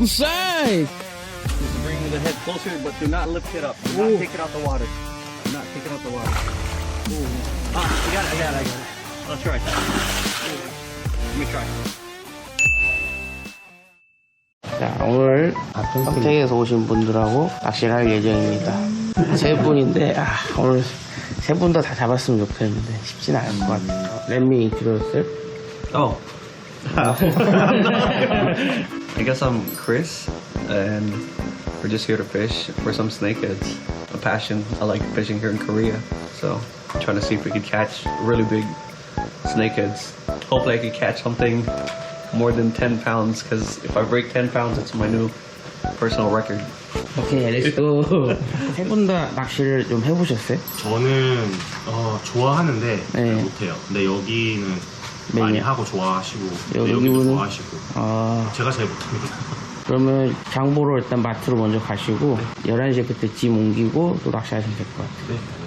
굿사이! Bring the head closer, but do not lift it up. Do not take it out the water. Do not take it out the water. Ah, I got it, I got it, I got it. I'll try that. Let me try. 자, 오늘 평택에서 오신 분들하고 낚시를 할 예정입니다. 세 분인데, 아, 오늘 세 분 다 다 잡았으면 좋겠는데, 쉽진 않을 것 같아요. 렛미 인트로듀스. Oh. I guess I'm Chris, and we're just here to fish for some snakeheads. A passion. I like fishing here in Korea, so trying to see if we could catch really big snakeheads. Hopefully, I could catch something more than 10 pounds, because if I break 10 pounds, it's my new personal record. 오케이, 렛츠고. 세 분 다 낚시를 좀 해보셨어요? 저는 어, 좋아하는데 잘 네. 못해요. 근데 여기는 네. 많이 하고 좋아하시고 여- 네, 여기는? 좋아하시고 아, 제가 잘 못합니다. 그러면 장보러 일단 마트로 먼저 가시고, 11시에 그때 짐 옮기고 또 낚시하시면 될 것 같아요. 네.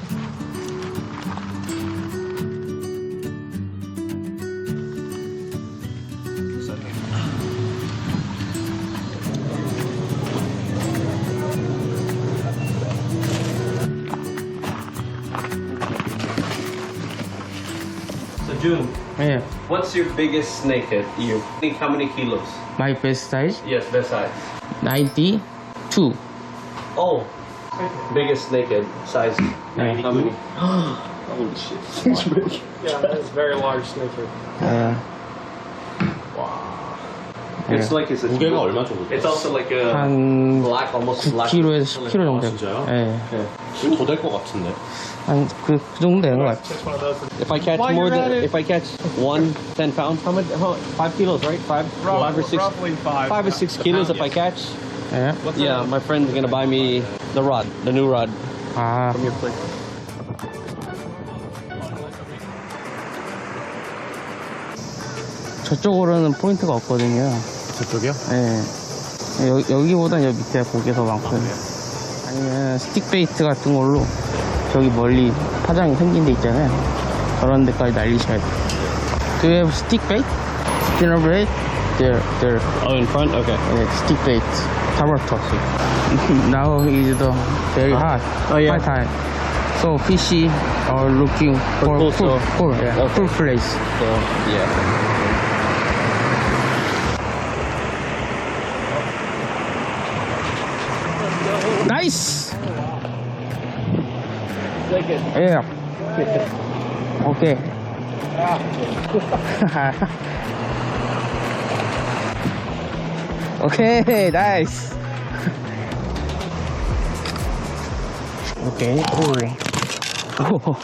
June. Yeah. What's your biggest snake at you? Think how many kilos? My best size? Yes, best size. 92. Oh, biggest snake size? 92. How many? Holy shit. yeah, that's a very large snake. Uh, It's like it's a 무게가 얼마 정도 It's 돼요? also like a 한 black, almost black. 9kg에서 10kg 정도. 아, 진짜요? 예. 더될 것 같은데. 한, 그, 그 정도 되는 것 같아요. It's one of those. If I catch While more you're than, at it- if I catch one, 10 pounds, how much, how, five kilos, right? Five, five or six, Roughly five. five or six kilos if I catch. 예. Yeah, my friend's gonna buy me the rod, the new rod 아, from your place. 저쪽으로는 포인트가 없거든요. 저쪽이요? 예. 여, 여기보단 여기 밑에 고기가 더 많거든요. 아니면 스틱 베이트 같은 걸로 저기 멀리 파장이 생긴 데 있잖아요. 그런 데까지 날리셔야 돼요. Do you have stick bait? Spinner bait? There, there. Oh, in front? Okay. 예, stick bait. Cover toss. Now is the very hot. Oh, yeah. High time. So fishy are looking for cool, cool, so- cool, yeah, Okay. cool place. So, yeah. Nice. Yeah. Okay. okay, nice. Okay. Oh.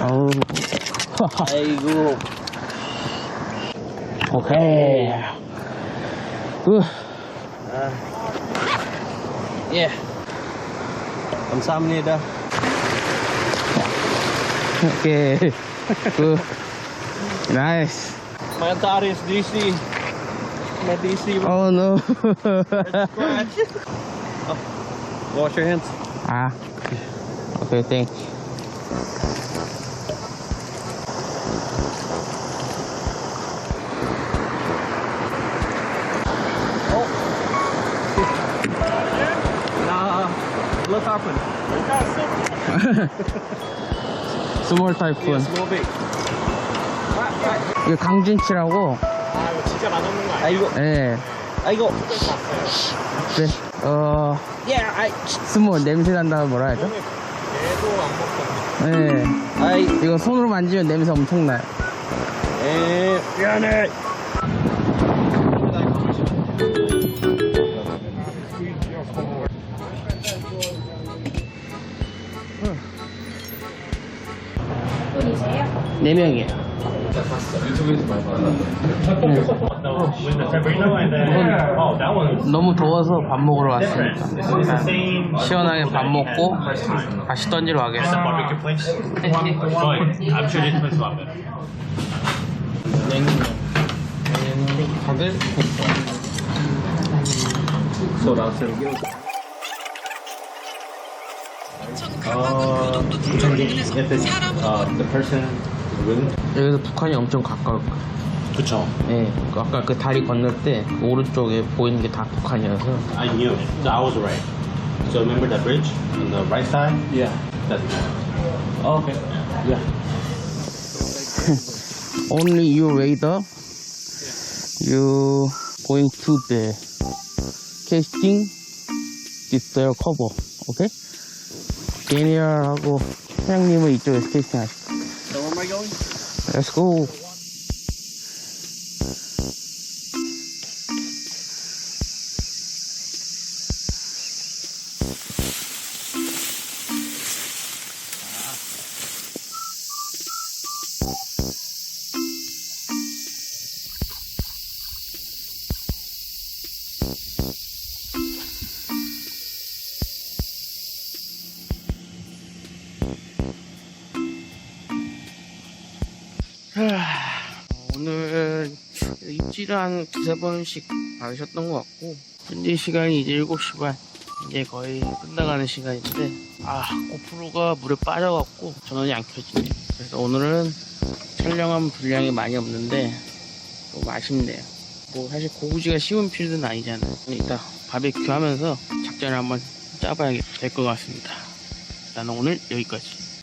Oh. Oh. hey, Google. Okay. Ooh. Yeah. Tầm. Okay. Nice. My tar is DC. My DC. Oh no. oh. Wash your hands. Ah. Okay, thanks. Look happen. 스몰 타이푼. 이게 강준치라고. 아, 이거 진짜 맛없는 거 아니야? 아이고. 예. 아이고. 네. 어. Yeah, I. 스몰 냄새 난다고 뭐라 해야죠? 얘도 안 먹거든. 예. I. 이거 손으로 만지면 냄새 엄청 나요. Eh, 미안해. 네 명이에요. 너무 더워서 밥 먹으러 왔습니다. 일단 시원하게 밥 먹고 다시 던지러 가겠습니다. 다들 If it's uh, the person 여기서 북한이 엄청 가까울 거야. 그쵸. 예, 그 아까 그 다리 건널 때그 오른쪽에 보이는 게 다 북한이어서 I knew it. So I was right. So remember that bridge on the right side? Yeah. That's Oh, okay. Yeah. only you radar you going to the casting this their cover okay? 데니얼하고 사장님은 이쪽에서 캐스팅 하시고 Let's go 오늘 입질을 한 두세 번씩 받으셨던 것 같고 현재 시간이 이제 7시 반. 이제 거의 끝나가는 시간인데 아 고프로가 물에 빠져갖고 전원이 안 켜지네. 그래서 오늘은 촬영한 분량이 많이 없는데 좀 아쉽네요. 뭐 사실 고구지가 쉬운 필드는 아니잖아요. 이따 바베큐 하면서 작전을 한번 짜봐야 될 것 같습니다. 나는 오늘 여기까지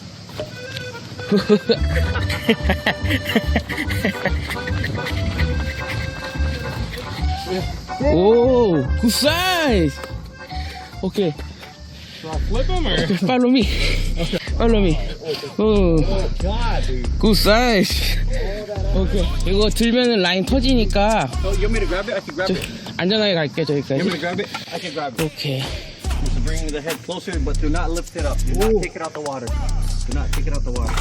오, good size. Okay, So I'll flip him or? follow me. Follow me. 오, good size. 오케이. 이거 들면은 라인 터지니까 Oh, you want me to grab it? I can grab 저, it. 안전하게 갈게요 You want me 저기까지. to grab it? I can grab it. 오케이. Just bring the head closer, but do not lift it up. Do not take it out the water. Do not kick it out the water.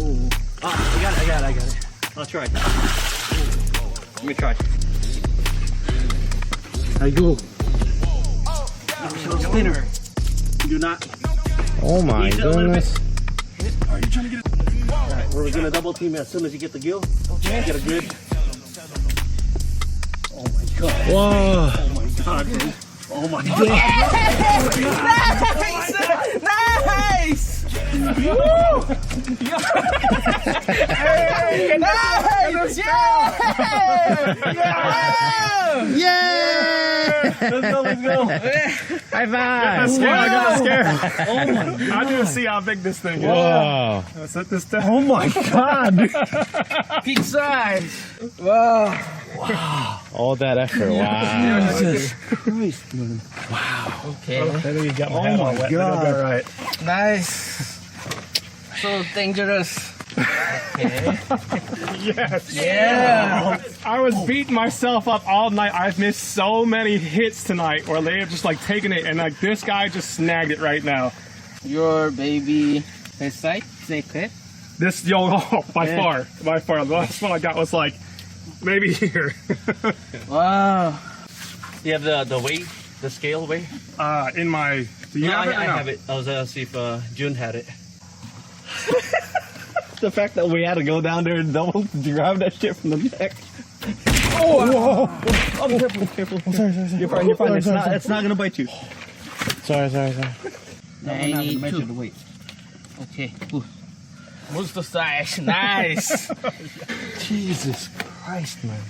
Ooh. Ah, I got it, I got it, I got it. I'll try. Let me try. I go. Oh, spinner. Do not. Oh my goodness. Are you trying to get? Alright, we're gonna double team as soon as you get the gill. Okay. Get a good. Oh my god. Whoa. Oh my god, dude! Oh my god. Nice! nice! Yay! nice! Yeah! Let's go, let's go. High five. Scared, I got scared. Oh my god. I didn't see how big this thing is. Whoa. Let's set this down. Oh my god. Peak size. Wow. Wow. All that effort. Wow. Jesus Christ, man. Wow. Okay. Oh, you got my oh my god. All right. Nice. So dangerous. Yes. Yeah. I was beating myself up all night. I've missed so many hits tonight where they have just like taken it and like this guy just snagged it right now. Your baby best side snakehead. This yo oh, by Yeah. far, by far. The last one I got was like maybe here. Wow. You have the, the weight, the scale weight? uh, in my do you No, have I, it? or I no? have it. I was gonna see if uh, June had it. the fact that we had to go down there and double grab that shit from the neck. Oh, whoa! Oh, be careful, be careful. Oh, sorry, sorry, sorry. You're fine, you're fine. Oh, it's not, it's not gonna bite you. Sorry, sorry, sorry. Ninety-two. the weight. Okay, good. Monster size. Nice. Jesus Christ, man.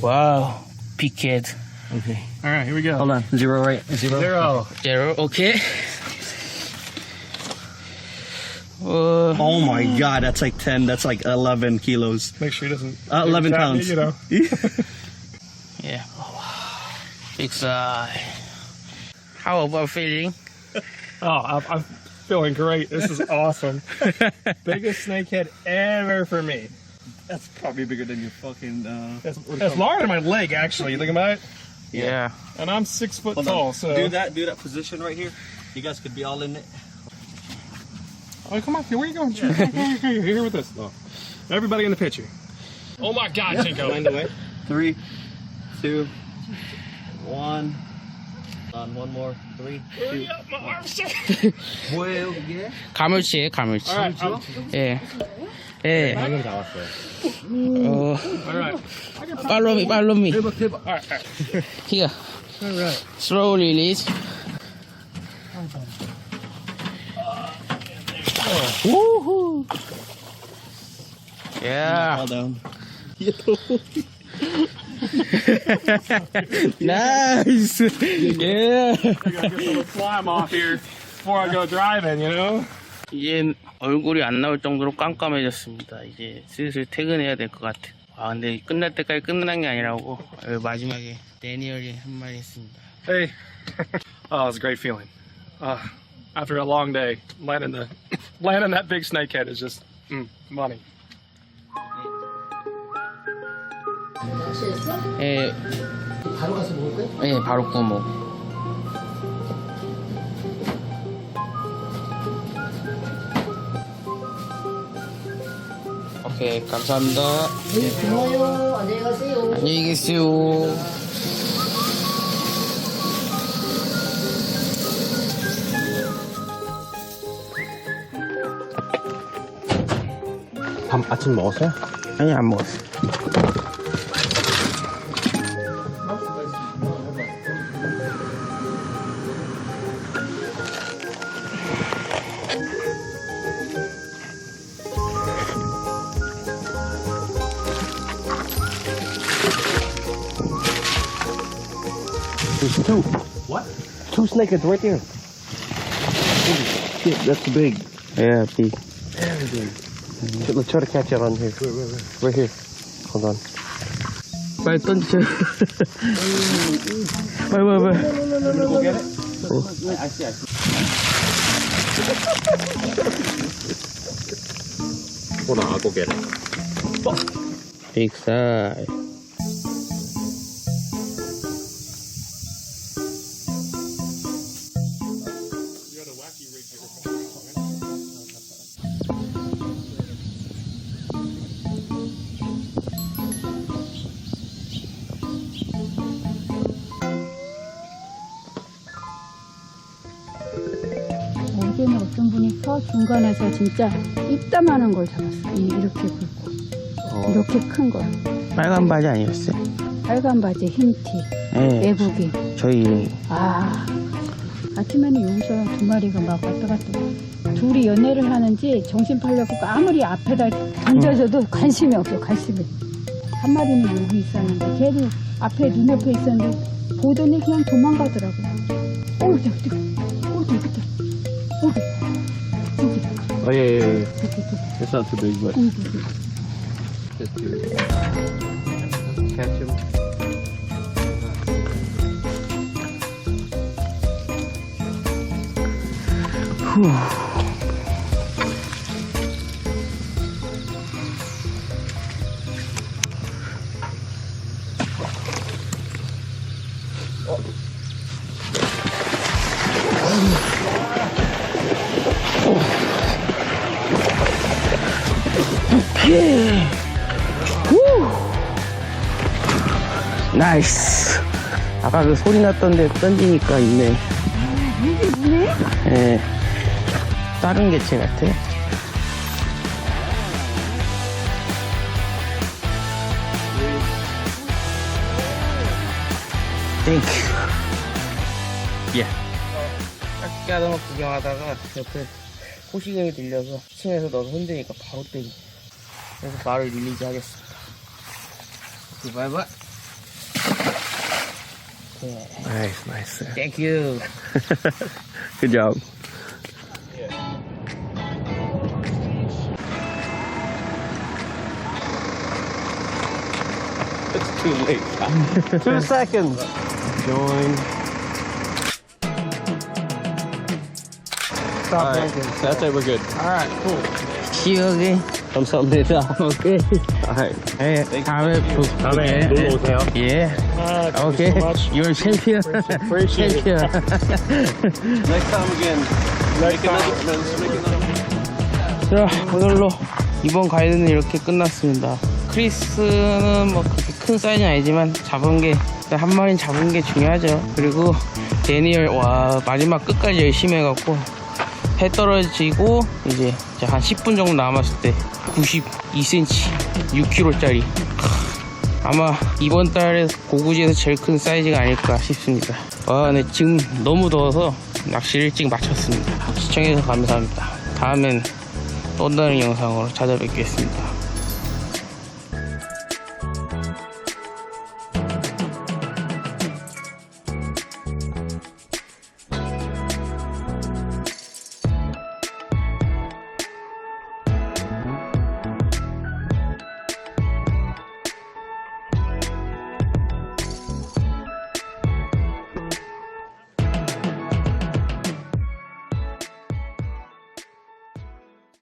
wow. Big head. Okay. All right, here we go. Hold on. Zero, right? Zero. Zero. Zero. Okay. Uh, Oh my god, that's like 10, that's like 11 kilos. Make sure he doesn't. Uh, 11 pounds. You know. yeah. It's, uh. How about feeling? Oh, I'm, I'm feeling great. This is awesome. Biggest snakehead ever for me. That's probably bigger than your fucking. Uh... That's, that's longer than my leg, actually. You think about it? Yeah. And I'm six foot Hold tall, on. so. Do that, do that position right here. You guys could be all in it. Oh, come on. Where are you going? Come on, come on, come on, You're here with us. Oh. Everybody in the picture. Oh my God, Jinko. Mind the way. Three, two, one. On one more. Three, two. My arm's shot. Well, yeah. 가물치에 가물치. All right. I'm- 예. 예. 방금 나왔어요. 어, all right. follow me, follow me. All right. All right. Here. All right. Slowly release. Woohoo! Yeah. Fall down. 나이스. 예. I gotta get some slime off here before I go driving, you know? 이제 얼굴이 안 나올 정도로 깜깜해졌습니다. 이제 슬슬 퇴근해야 될 것 같아. 아 근데 끝날 때까지 끝난 게 아니라고 어, 마지막에 데니얼이 한말 했습니다. Hey. oh, it was a great feeling. Uh, after a long day, landing the landing that big snakehead is just mm, money. 예. 바로 가서 먹을 거야? 예, 바로 구워 먹. 오케이, 감사합니다. 네, 고마워요. 안녕히 가세요. 안녕히 계세요. 아침 먹었어요? 아니, 안 먹었어. There's two. What? Two snakeheads right there. Holy shit, that's big. 예, 비. Very big. Let's try to catch it on here. Right here. Hold on. 빨리 던져. 빨리, 빨리, 빨리. Go get it? Hold on, I'll go get it. Big size. 어떤 분이 서 중간에서 진짜 이따만한 걸 잡았어. 이- 이렇게 굵고. 이렇게 큰 걸. 빨간 바지 아니었어요? 빨간 바지, 흰 티, 예, 외국인. 저희 아, 아침에는 여기서 두 마리가 막 왔다 갔다. 둘이 연애를 하는지 정신 팔려고 아무리 앞에다 던져줘도 관심이 없어, 관심이. 한 마리는 여기 있었는데, 걔도 앞에 눈앞에 있었는데, 보더니 그냥 도망가더라고. 어, 어, 저기, 어, 저기, Oh, yeah, yeah, yeah. It's not too big, but 어, just to catch him. 나이스. 아까 그 소리 났던데 던지니까 있네. 이게 뭐네? 예. 다른 개체 같아. 땡큐. 예. 거 구경하다가 옆에 호시경이 들려서 층에서 넣어서 흔드니까 바로 때리. 그래서 말을 릴리즈 하겠습니다. 오케이, 바이바이. Yeah. Nice, nice. Thank you. Good job. Yeah. It's too late. Two seconds. Join. Stop All right. That's it. we're good. All right, cool. See you again. 감사합니다. 오케이. 예, 다음에 보, 다음에 예, 놀러 오세요. 예. Uh, thank 오케이. You're champion. Appreciate it. champion. Next time again. Make another, make another. 자, 오늘로 이번 가이드는 이렇게 끝났습니다. 크리스는 뭐 그렇게 큰 사이즈는 아니지만 잡은 게한 마리는 잡은 게 중요하죠. 그리고 데니얼 와 마지막 끝까지 열심히 해갖고 해 떨어지고 이제 한 10분 정도 남았을 때 92cm 6kg짜리 아마 이번 달에 고구지에서 제일 큰 사이즈가 아닐까 싶습니다. 아, 근데 지금 너무 더워서 낚시를 일찍 마쳤습니다. 시청해주셔서 감사합니다. 다음엔 또 다른 영상으로 찾아뵙겠습니다.